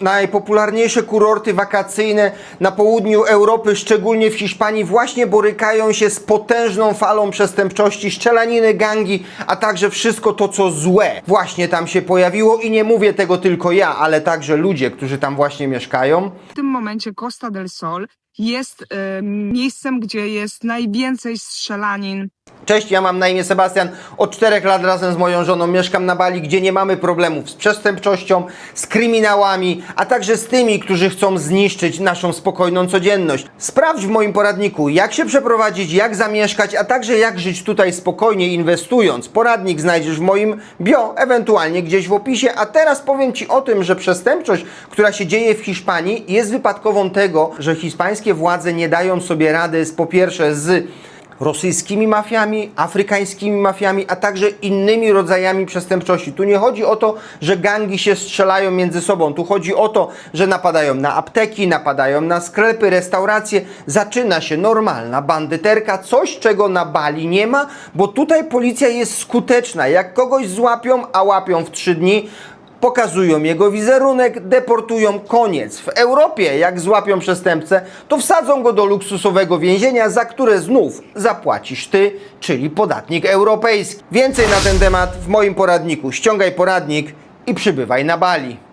Najpopularniejsze kurorty wakacyjne na południu Europy, szczególnie w Hiszpanii, właśnie borykają się z potężną falą przestępczości, strzelaniny, gangi, a także wszystko to, co złe właśnie tam się pojawiło i nie mówię tego tylko ja, ale także ludzie, którzy tam właśnie mieszkają. W tym momencie Costa del Sol jest e, miejscem, gdzie jest najwięcej strzelanin. Cześć, ja mam na imię Sebastian. Od czterech lat razem z moją żoną mieszkam na Bali, gdzie nie mamy problemów z przestępczością, z kryminałami, a także z tymi, którzy chcą zniszczyć naszą spokojną codzienność. Sprawdź w moim poradniku, jak się przeprowadzić, jak zamieszkać, a także jak żyć tutaj spokojnie inwestując. Poradnik znajdziesz w moim bio, ewentualnie gdzieś w opisie. A teraz powiem Ci o tym, że przestępczość, która się dzieje w Hiszpanii, jest wypadkową tego, że hiszpańskie władze nie dają sobie rady z, po pierwsze z rosyjskimi mafiami, afrykańskimi mafiami, a także innymi rodzajami przestępczości. Tu nie chodzi o to, że gangi się strzelają między sobą. Tu chodzi o to, że napadają na apteki, napadają na sklepy, restauracje. Zaczyna się normalna bandyterka, coś czego na Bali nie ma, bo tutaj policja jest skuteczna. Jak kogoś złapią, a łapią w trzy dni, pokazują jego wizerunek, deportują, koniec. W Europie, jak złapią przestępcę, to wsadzą go do luksusowego więzienia, za które znów zapłacisz ty, czyli podatnik europejski. Więcej na ten temat w moim poradniku. Ściągaj poradnik i przybywaj na Bali.